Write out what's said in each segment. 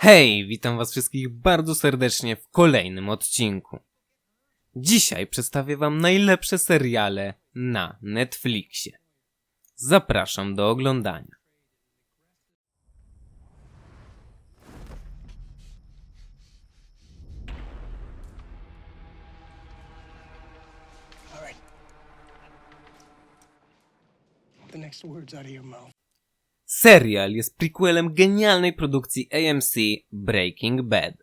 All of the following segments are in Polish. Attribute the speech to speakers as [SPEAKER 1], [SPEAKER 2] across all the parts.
[SPEAKER 1] Hej, witam was wszystkich bardzo serdecznie w kolejnym odcinku. Dzisiaj przedstawię wam najlepsze seriale na Netflixie. Zapraszam do oglądania.
[SPEAKER 2] The next words out of your mouth.
[SPEAKER 1] Serial jest prequelem genialnej produkcji AMC Breaking Bad.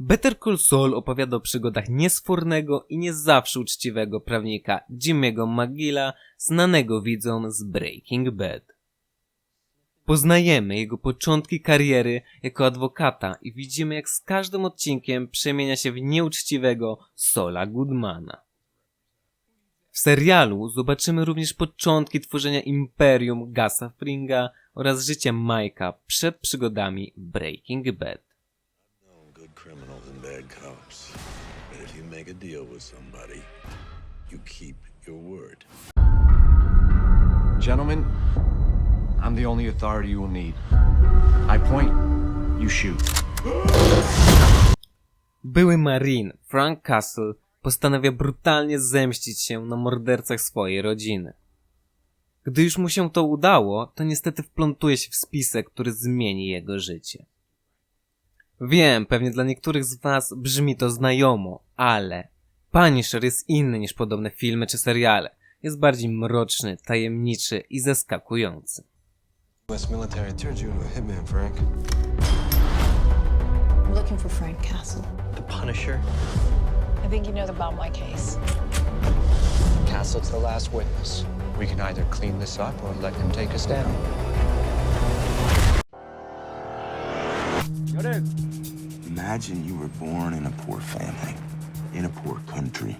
[SPEAKER 1] Better Call Saul opowiada o przygodach niesfornego i nie zawsze uczciwego prawnika Jimmy'ego McGilla, znanego widzom z Breaking Bad. Poznajemy jego początki kariery jako adwokata i widzimy jak z każdym odcinkiem przemienia się w nieuczciwego Sola Goodmana. W serialu zobaczymy również początki tworzenia imperium Gasa Fringa oraz życia Mike'a przed przygodami Breaking Bad.
[SPEAKER 3] Gentlemen, I'm the only authority you will need. I point, you shoot.
[SPEAKER 1] Były Marine Frank Castle postanawia brutalnie zemścić się na mordercach swojej rodziny. Gdy już mu się to udało, to niestety wplątuje się w spisek, który zmieni jego życie. Wiem, pewnie dla niektórych z was brzmi to znajomo, ale Punisher jest inny niż podobne filmy czy seriale. Jest bardziej mroczny, tajemniczy i zaskakujący.
[SPEAKER 4] U.S. military turned you into a hitman, Frank.
[SPEAKER 5] I'm looking for Frank Castle.
[SPEAKER 6] The Punisher.
[SPEAKER 5] I think you know about my case.
[SPEAKER 6] Castle's the last witness.
[SPEAKER 3] We can either clean this up or let him take us down.
[SPEAKER 7] Imagine you were born in a poor family, in a poor country.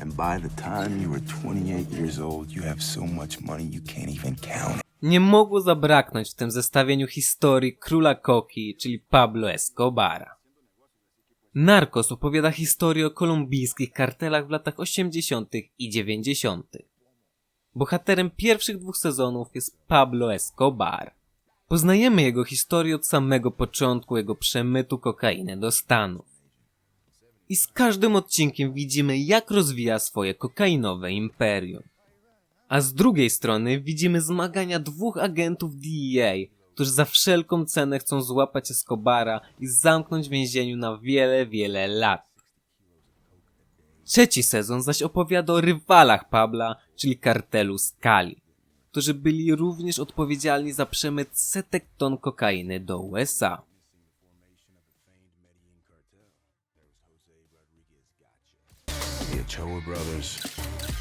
[SPEAKER 7] And by the time you were 28 years old, you have so much money you can't even count it.
[SPEAKER 1] Nie mogło zabraknąć w tym zestawieniu historii króla koki, czyli Pablo Escobara. Narcos opowiada historię o kolumbijskich kartelach w latach 80. i 90. Bohaterem pierwszych dwóch sezonów jest Pablo Escobar. Poznajemy jego historię od samego początku jego przemytu kokainy do Stanów. I z każdym odcinkiem widzimy, jak rozwija swoje kokainowe imperium. A z drugiej strony widzimy zmagania dwóch agentów DEA, którzy za wszelką cenę chcą złapać Escobara i zamknąć w więzieniu na wiele, wiele lat. Trzeci sezon zaś opowiada o rywalach Pabla, czyli kartelu Skali, którzy byli również odpowiedzialni za przemyt setek ton kokainy do USA.
[SPEAKER 7] Ochoa brothers,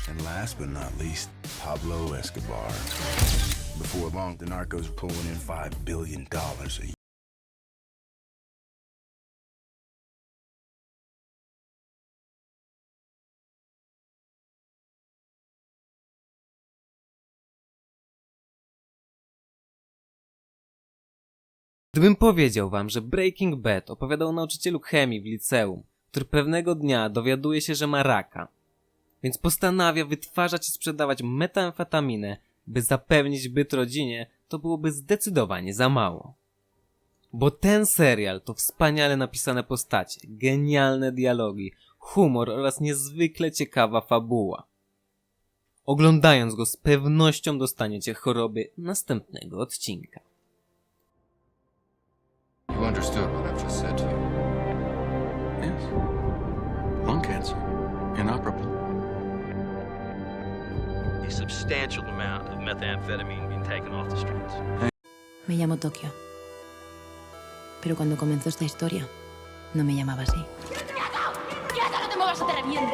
[SPEAKER 7] and last but not least, Pablo Escobar. Before long, the narcos pulling in $5 billion a year.
[SPEAKER 1] Gdybym powiedział wam, że Breaking Bad opowiadał nauczycielu chemii w liceum, który pewnego dnia dowiaduje się, że ma raka, więc postanawia wytwarzać i sprzedawać metamfetaminę, by zapewnić byt rodzinie, to byłoby zdecydowanie za mało. Bo ten serial to wspaniale napisane postacie, genialne dialogi, humor oraz niezwykle ciekawa fabuła. Oglądając go z pewnością dostaniecie choroby następnego odcinka.
[SPEAKER 4] You understood
[SPEAKER 6] substantial amount of methamphetamine being taken off the streets.
[SPEAKER 5] Me llamo Tokio. Pero cuando comenzó esta historia, no me llamaba así.
[SPEAKER 8] ¡Quieto, no te muevas o te reviento!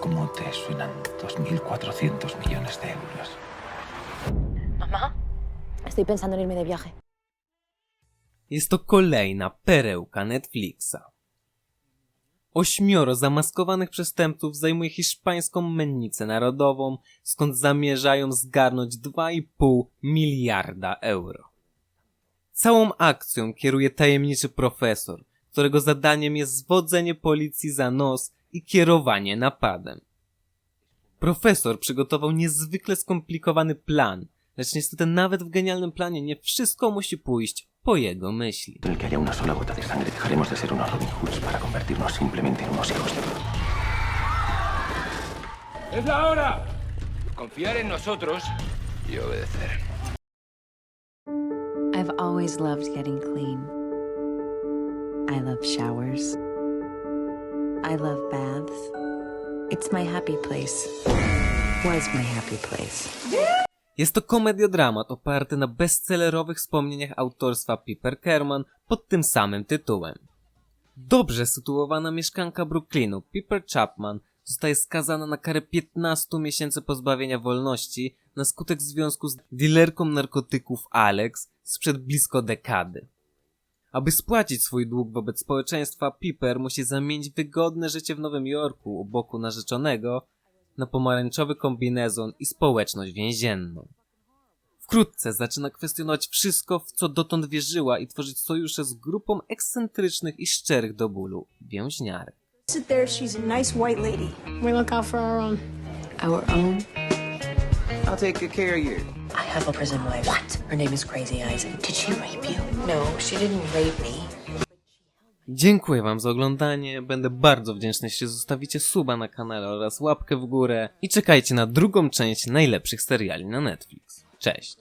[SPEAKER 9] ¿Cómo te suenan 2.400 millones de euros?
[SPEAKER 5] ¿Mamá? Estoy pensando en irme de viaje.
[SPEAKER 1] Jest to kolejna perełka Netflixa. Ośmioro zamaskowanych przestępców zajmuje hiszpańską mennicę narodową, skąd zamierzają zgarnąć 2,5 miliarda euro. Całą akcją kieruje tajemniczy profesor, którego zadaniem jest zwodzenie policji za nos i kierowanie napadem. Profesor przygotował niezwykle skomplikowany plan, lecz niestety nawet w genialnym planie nie wszystko musi pójść po jego myśli.
[SPEAKER 9] En el que haya una sola gota de sangre, dejaremos de ser unos Robin Hoods para convertirnos simplemente en unos hijos de...
[SPEAKER 10] ¡Es la hora! Confiar en nosotros y obedecer.
[SPEAKER 5] I've always loved getting clean. I love showers. I love baths. It's my happy place. Was my happy place.
[SPEAKER 1] Jest to komediodramat oparty na bestsellerowych wspomnieniach autorstwa Piper Kerman pod tym samym tytułem. Dobrze sytuowana mieszkanka Brooklynu, Piper Chapman, zostaje skazana na karę 15 miesięcy pozbawienia wolności na skutek związku z dealerką narkotyków Alex sprzed blisko dekady. Aby spłacić swój dług wobec społeczeństwa, Piper musi zamienić wygodne życie w Nowym Jorku u boku narzeczonego na pomarańczowy kombinezon i społeczność więzienną. Wkrótce zaczyna kwestionować wszystko, w co dotąd wierzyła i tworzyć sojusze z grupą ekscentrycznych i szczerych do bólu więźniarek.
[SPEAKER 8] Sit there, she's a nice white lady. We look out for our own.
[SPEAKER 5] Our own.
[SPEAKER 10] I'll take good care of you.
[SPEAKER 5] I have a prison wife. What? Her name is Crazy Isaac. Did she rape you? No, she didn't rape me.
[SPEAKER 1] Dziękuję wam za oglądanie, będę bardzo wdzięczny, jeśli zostawicie suba na kanale oraz łapkę w górę i czekajcie na drugą część najlepszych seriali na Netflix. Cześć!